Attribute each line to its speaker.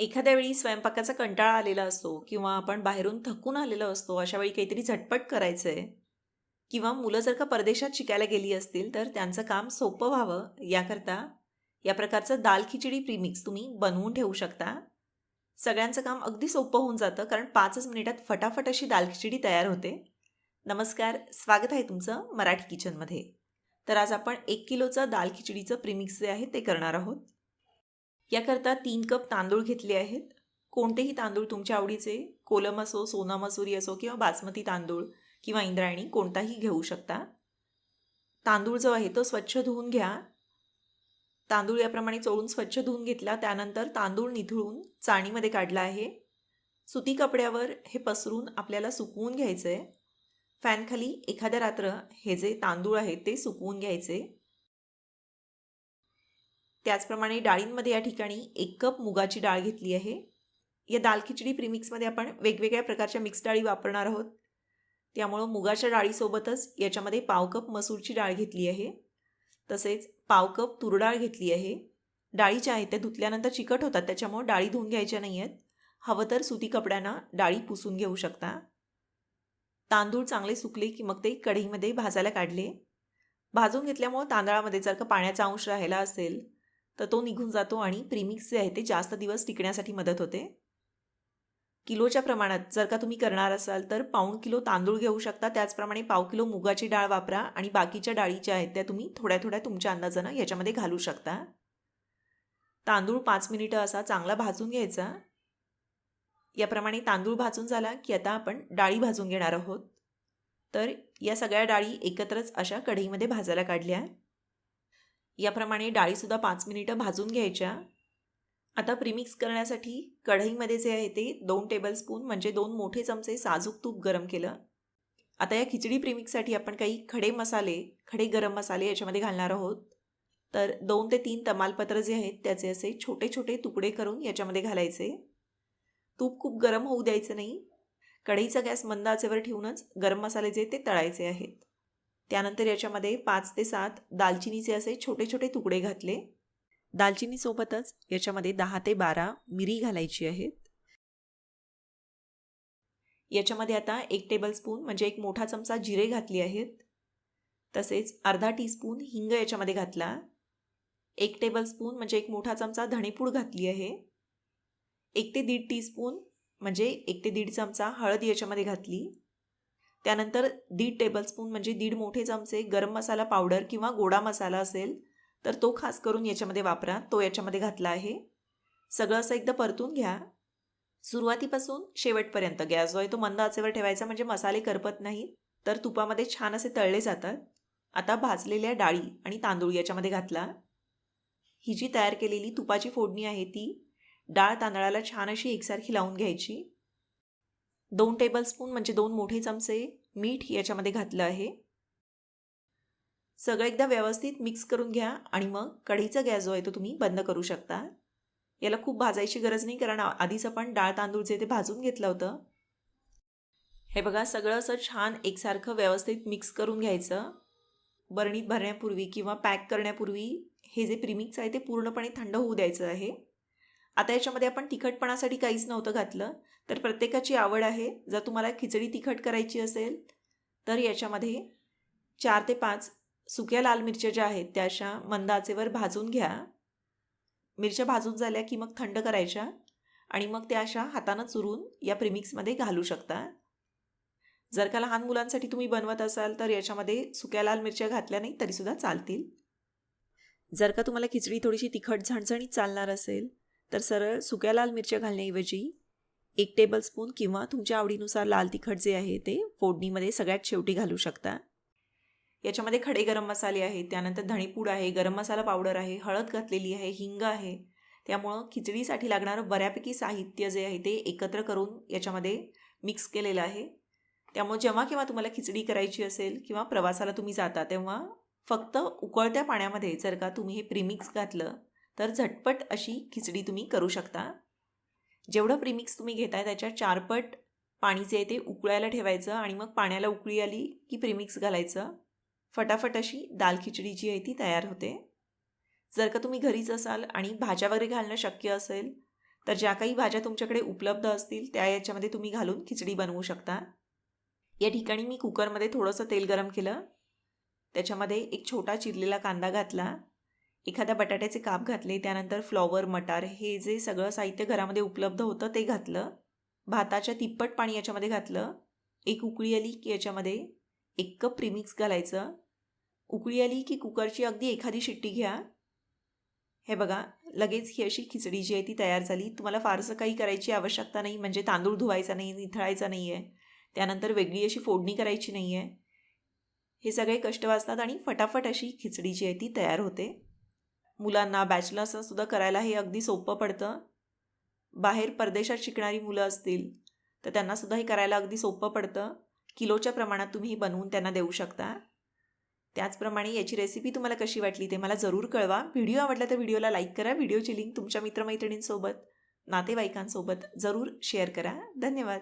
Speaker 1: एखाद्या वेळी स्वयंपाकाचा कंटाळा आलेला असतो किंवा आपण बाहेरून थकून आलेलो असतो अशा वेळी काहीतरी झटपट करायचं आहे किंवा मुलं जर का परदेशात शिकायला गेली असतील तर त्यांचं काम सोपं व्हावं. याकरता या प्रकारचं दाल खिचडी प्रीमिक्स तुम्ही बनवून ठेवू शकता. सगळ्यांचं काम अगदी सोपं होऊन जातं कारण पाचच मिनिटात फटाफट अशी दाल खिचडी तयार होते. नमस्कार स्वागत आहे तुमचं मराठी किचनमध्ये. तर आज आपण एक किलोचं दाल खिचडीचं प्रीमिक्स जे आहे ते करणार आहोत. याकरता तीन कप तांदूळ घेतले आहेत. कोणतेही तांदूळ तुमच्या आवडीचे कोलम असो सोना मसुरी असो किंवा बासमती तांदूळ किंवा इंद्रायणी कोणताही घेऊ शकता. तांदूळ जो आहे तो स्वच्छ धुवून घ्या. तांदूळ याप्रमाणे चोळून स्वच्छ धुवून घेतला त्यानंतर तांदूळ निथळून चाणीमध्ये काढला आहे. सुती कपड्यावर हे पसरून आपल्याला सुकवून घ्यायचं आहे फॅनखाली एखाद्या रात्र हे जे तांदूळ आहेत ते सुकवून घ्यायचे. त्याचप्रमाणे डाळींमध्ये या ठिकाणी एक कप मुगाची डाळ घेतली आहे. या दाल खिचडी प्रीमिक्समध्ये आपण वेगवेगळ्या प्रकारच्या मिक्स डाळी वापरणार आहोत. त्यामुळं मुगाच्या डाळीसोबतच याच्यामध्ये पाव कप मसूरची डाळ घेतली आहे. तसेच पाव कप तूर डाळ घेतली आहे. डाळी ज्या आहेत त्या धुतल्यानंतर चिकट होतात त्याच्यामुळं डाळी धुवून घ्यायच्या नाही आहेत. हवं तर सुती कपड्यांना डाळी पुसून घेऊ शकता. तांदूळ चांगले सुकले की मग ते कढईमध्ये भाजायला काढले. भाजून घेतल्यामुळं तांदळामध्ये जर का पाण्याचा अंश राहिला असेल तर तो निघून जातो आणि प्रीमिक्स जे आहे ते जास्त दिवस टिकण्यासाठी मदत होते. किलोच्या प्रमाणात जर का तुम्ही करणार असाल तर पाऊण किलो तांदूळ घेऊ शकता. त्याचप्रमाणे पाव किलो मुगाची डाळ वापरा आणि बाकीच्या डाळी ज्या आहेत त्या तुम्ही थोड्या थोड्या तुमच्या अंदाजानं याच्यामध्ये घालू शकता. तांदूळ पाच मिनिटं असा चांगला भाजून घ्यायचा. याप्रमाणे तांदूळ भाजून झाला की आता आपण डाळी भाजून घेणार आहोत. तर या सगळ्या डाळी एकत्रच अशा कढईमध्ये भाजायला काढल्या. याप्रमाणे डाळीसुद्धा पाच मिनिटं भाजून घ्यायच्या. आता प्रीमिक्स करण्यासाठी कढईमध्ये जे आहे ते दोन टेबलस्पून म्हणजे दोन मोठे चमचे साजूक तूप गरम केलं. आता या खिचडी प्रीमिक्ससाठी आपण काही खडे मसाले खडे गरम मसाले याच्यामध्ये घालणार आहोत. तर दोन ते तीन तमालपत्र जे आहेत त्याचे असे छोटे छोटे तुकडे करून याच्यामध्ये घालायचे. तूप खूप गरम होऊ द्यायचं नाही. कढईचा गॅस मंद आचेवर ठेवूनच गरम मसाले जे ते तळायचे आहेत. त्यानंतर याच्यामध्ये पाच ते सात दालचिनीचे असे छोटे छोटे तुकडे घातले. दालचिनीसोबतच याच्यामध्ये दहा ते बारा मिरी घालायची आहेत. याच्यामध्ये आता एक टेबलस्पून म्हणजे एक मोठा चमचा जिरे घातली आहेत. तसेच अर्धा टीस्पून हिंग याच्यामध्ये घातला. एक टेबलस्पून म्हणजे एक मोठा चमचा धणेपूड घातली आहे. एक ते दीड टीस्पून म्हणजे एक ते दीड चमचा हळद याच्यामध्ये घातली. त्यानंतर दीड टेबलस्पून म्हणजे दीड मोठे चमचे गरम मसाला पावडर किंवा गोडा मसाला असेल तर तो खास करून याच्यामध्ये वापरा. तो याच्यामध्ये घातला आहे. सगळं असं एकदा परतून घ्या. सुरुवातीपासून शेवटपर्यंत गॅस जो आहे तो मंद आचेवर ठेवायचा म्हणजे मसाले करपत नाही तर तुपामध्ये छान असे तळले जातात. आता भाजलेल्या डाळी आणि तांदूळ याच्यामध्ये घातला. ही जी तयार केलेली तुपाची फोडणी आहे ती डाळ तांदळाला छान अशी एकसारखी लावून घ्यायची. दोन टेबलस्पून म्हणजे दोन मोठे चमचे मीठ याच्यामध्ये घातलं आहे. सगळं एकदा व्यवस्थित मिक्स करून घ्या आणि मग कढीचा गॅस जो आहे तो तुम्ही बंद करू शकता. याला खूप भाजायची गरज नाही कारण आधीच आपण डाळ तांदूळ जे ते भाजून घेतलं होतं. हे बघा सगळं असं छान एकसारखं व्यवस्थित मिक्स करून घ्यायचं. बरणीत भरण्यापूर्वी किंवा पॅक करण्यापूर्वी हे जे प्रीमिक्स आहे ते पूर्णपणे थंड होऊ द्यायचं आहे. आता याच्यामध्ये आपण तिखटपणासाठी काहीच नव्हतं घातलं तर प्रत्येकाची आवड आहे. जर तुम्हाला खिचडी तिखट करायची असेल तर याच्यामध्ये चार ते पाच सुक्या लाल मिरच्या ज्या आहेत त्या अशा मंद आचेवर भाजून घ्या. मिरच्या भाजून झाल्या की मग थंड करायच्या आणि मग त्या अशा हातानं चुरून या प्रिमिक्समध्ये घालू शकता. जर का लहान मुलांसाठी तुम्ही बनवत असाल तर याच्यामध्ये सुक्या लाल मिरच्या घातल्या नाही तरीसुद्धा चालतील. जर का तुम्हाला खिचडी थोडीशी तिखट झणझणीत चालणार असेल तर सरळ सुक्या लाल मिरच्या घालण्याऐवजी एक टेबलस्पून किंवा तुमच्या आवडीनुसार लाल तिखट जे आहे ते फोडणीमध्ये सगळ्यात शेवटी घालू शकता. याच्यामध्ये खडे गरम मसाले आहेत त्यानंतर धणीपूड आहे गरम मसाला पावडर आहे हळद घातलेली आहे हिंग आहे. त्यामुळं खिचडीसाठी लागणारं बऱ्यापैकी साहित्य जे आहे ते एकत्र करून याच्यामध्ये मिक्स केलेलं आहे. त्यामुळे जेव्हा केव्हा तुम्हाला खिचडी करायची असेल किंवा प्रवासाला तुम्ही जाता तेव्हा फक्त उकळत्या पाण्यामध्ये जर का तुम्ही हे प्रीमिक्स घातलं तर झटपट अशी खिचडी तुम्ही करू शकता. जेवढं प्रीमिक्स तुम्ही घेताय त्याच्या चारपट पाणी जे आहे ते उकळायला ठेवायचं आणि मग पाण्याला उकळी आली की प्रीमिक्स घालायचं. फटाफट अशी दाल खिचडी जी आहे ती तयार होते. जर का तुम्ही घरीच असाल आणि भाज्या वगैरे घालणं शक्य असेल तर ज्या काही भाज्या तुमच्याकडे उपलब्ध असतील त्या याच्यामध्ये तुम्ही घालून खिचडी बनवू शकता. या ठिकाणी मी कुकरमध्ये थोडंसं तेल गरम केलं. त्याच्यामध्ये एक छोटा चिरलेला कांदा घातला. एखाद्या बटाट्याचे काप घातले त्यानंतर फ्लॉवर मटार हे जे सगळं साहित्य घरामध्ये उपलब्ध होतं ते घातलं. भाताच्या तिप्पट पाणी याच्यामध्ये घातलं. एक उकळी आली की याच्यामध्ये एक कप प्रीमिक्स घालायचं. उकळी आली की कुकरची अगदी एखादी शिट्टी घ्या. हे बघा लगेच ही अशी खिचडी जी आहे ती तयार झाली. तुम्हाला फारसं काही करायची आवश्यकता नाही म्हणजे तांदूळ धुवायचा नाही निथळायचा नाही आहे त्यानंतर वेगळी अशी फोडणी करायची नाही आहे हे सगळे कष्ट वाचतात आणि फटाफट अशी खिचडी जी आहे ती तयार होते. मुलांना बॅचलर्ससुद्धा करायला हे अगदी सोपं पडतं. बाहेर परदेशात शिकणारी मुलं असतील तर त्यांनासुद्धा हे करायला अगदी सोपं पडतं. किलोच्या प्रमाणात तुम्ही हे बनवून त्यांना देऊ शकता. त्याचप्रमाणे याची रेसिपी तुम्हाला कशी वाटली ते मला जरूर कळवा. व्हिडिओ आवडला तर व्हिडिओला लाईक करा. व्हिडिओची लिंक तुमच्या मित्रमैत्रिणींसोबत नातेवाईकांसोबत जरूर शेअर करा. धन्यवाद.